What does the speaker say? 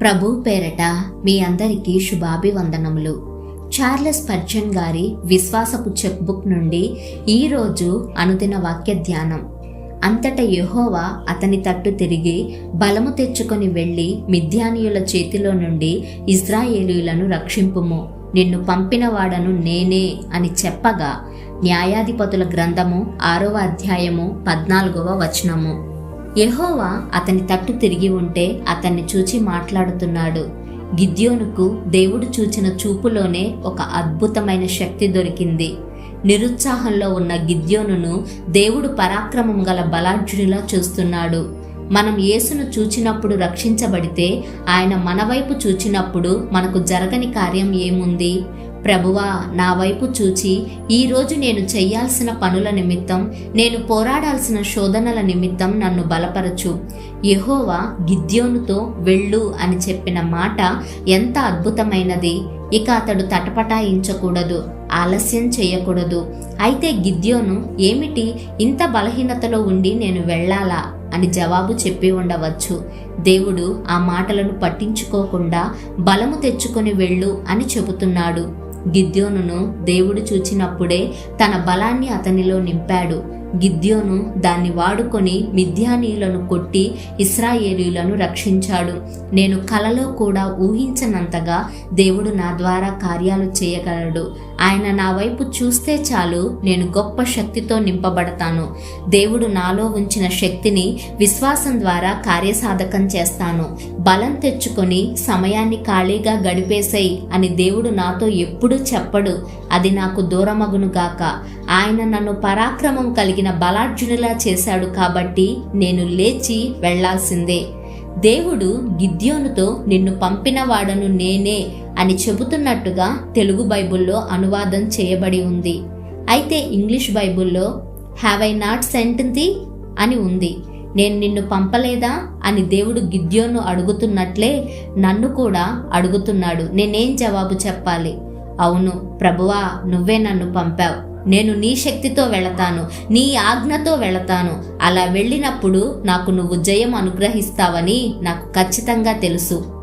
ప్రభు పేరట మీ అందరికీ శుభాభివందనములు. చార్లెస్ పర్జన్ గారి విశ్వాసపు చెక్ బుక్ నుండి ఈరోజు అనుదిన వాక్య ధ్యానం. అంతట యహోవా అతని తట్టు తిరిగి బలము తెచ్చుకొని వెళ్ళి మిథ్యానీయుల చేతిలో నుండి ఇజ్రాయేలీయులను రక్షింపుము. నిన్ను పంపినవాడను నేనే అని చెప్పగా న్యాయాధిపతుల గ్రంథము ఆరవ అధ్యాయము పద్నాలుగవ వచనము. యహోవా అతని తట్టు తిరిగి ఉంటే అతన్ని చూచి మాట్లాడుతున్నాడు. గిద్యోనుకు దేవుడు చూచిన చూపులోనే ఒక అద్భుతమైన శక్తి దొరికింది. నిరుత్సాహంలో ఉన్న గిద్యోనును దేవుడు పరాక్రమం గల బలాఢ్యుడిలా చూస్తున్నాడు. మనం యేసును చూచినప్పుడు రక్షించబడితే ఆయన మన వైపు చూచినప్పుడు మనకు జరగని కార్యం ఏముంది? ప్రభువా నా వైపు చూచి ఈరోజు నేను చెయ్యాల్సిన పనుల నిమిత్తం నేను పోరాడాల్సిన శోధనల నిమిత్తం నన్ను బలపరచు. యహోవా గిద్యోనుతో వెళ్ళు అని చెప్పిన మాట ఎంత అద్భుతమైనది. ఇక అతడు తటపటాయించకూడదు ఆలస్యం చేయకూడదు. అయితే గిద్యోను ఏమిటి ఇంత బలహీనతలో ఉండి నేను వెళ్ళాలా అని జవాబు చెప్పి ఉండవచ్చు. దేవుడు ఆ మాటలను పట్టించుకోకుండా బలము తెచ్చుకొని వెళ్ళు అని చెబుతున్నాడు. గిద్యోనును దేవుడు చూచినప్పుడే తన బలాన్ని అతనిలో నింపాడు. గిద్యోను దాన్ని వాడుకొని మిథ్యానీయులను కొట్టి ఇస్రాయేలీలను రక్షించాడు. నేను కలలో కూడా ఊహించనంతగా దేవుడు నా ద్వారా కార్యాలు చేయగలడు. ఆయన నా వైపు చూస్తే చాలు నేను గొప్ప శక్తితో నింపబడతాను. దేవుడు నాలో ఉంచిన శక్తిని విశ్వాసం ద్వారా కార్యసాధకం చేస్తాను. బలం తెచ్చుకొని సమయాన్ని ఖాళీగా గడిపేసేయి అని దేవుడు నాతో ఎప్పుడూ చెప్పడు. అది నాకు దూరమగును గాక. ఆయన నన్ను పరాక్రమం కలిగి కలిగిన బలార్జునులా చేశాడు కాబట్టి నేను లేచి వెళ్ళాల్సిందే. దేవుడు గిద్యోనుతో నిన్ను పంపిన వాడను నేనే అని చెబుతున్నట్టుగా తెలుగు బైబుల్లో అనువాదం చేయబడి ఉంది. అయితే ఇంగ్లీష్ బైబుల్లో have I not sent the అని ఉంది. నేను నిన్ను పంపలేదా? అని దేవుడు గిద్యోను అడుగుతున్నట్లే నన్ను కూడా అడుగుతున్నాడు. నేనేం జవాబు చెప్పాలి? అవును ప్రభువా నువ్వే నన్ను పంపావు. నేను నీ శక్తితో వెళతాను నీ ఆజ్ఞతో వెళతాను. అలా వెళ్ళినప్పుడు నాకు నువ్వు జయం అనుగ్రహిస్తావని నాకు ఖచ్చితంగా తెలుసు.